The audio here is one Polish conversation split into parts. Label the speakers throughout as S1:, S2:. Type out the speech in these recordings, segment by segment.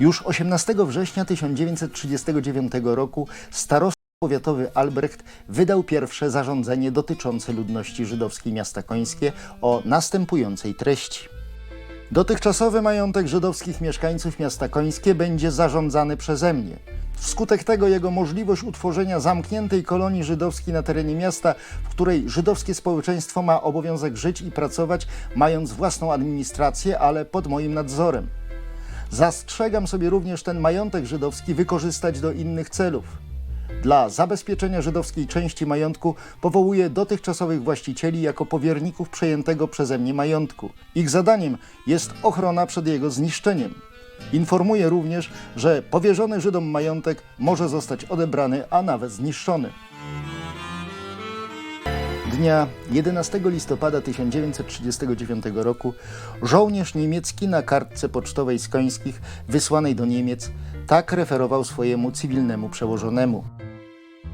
S1: Już 18 września 1939 roku starosta powiatowy Albrecht wydał pierwsze zarządzenie dotyczące ludności żydowskiej miasta Końskie o następującej treści. Dotychczasowy majątek żydowskich mieszkańców miasta Końskie będzie zarządzany przeze mnie. Wskutek tego jego możliwość utworzenia zamkniętej kolonii żydowskiej na terenie miasta, w której żydowskie społeczeństwo ma obowiązek żyć i pracować, mając własną administrację, ale pod moim nadzorem. Zastrzegam sobie również ten majątek żydowski wykorzystać do innych celów. Dla zabezpieczenia żydowskiej części majątku powołuję dotychczasowych właścicieli jako powierników przejętego przeze mnie majątku. Ich zadaniem jest ochrona przed jego zniszczeniem. Informuję również, że powierzony Żydom majątek może zostać odebrany, a nawet zniszczony. Dnia 11 listopada 1939 roku żołnierz niemiecki na kartce pocztowej z Końskich wysłanej do Niemiec tak referował swojemu cywilnemu przełożonemu.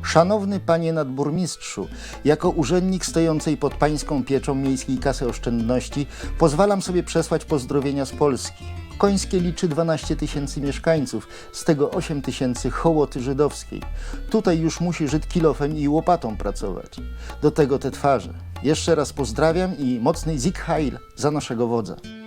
S1: Szanowny panie nadburmistrzu, jako urzędnik stojącej pod pańską pieczą Miejskiej Kasy Oszczędności pozwalam sobie przesłać pozdrowienia z Polski. Końskie liczy 12 tysięcy mieszkańców, z tego 8 tysięcy hołoty żydowskiej. Tutaj już musi Żyd kilofem i łopatą pracować. Do tego te twarze. Jeszcze raz pozdrawiam i mocny Zik Heil za naszego wodza.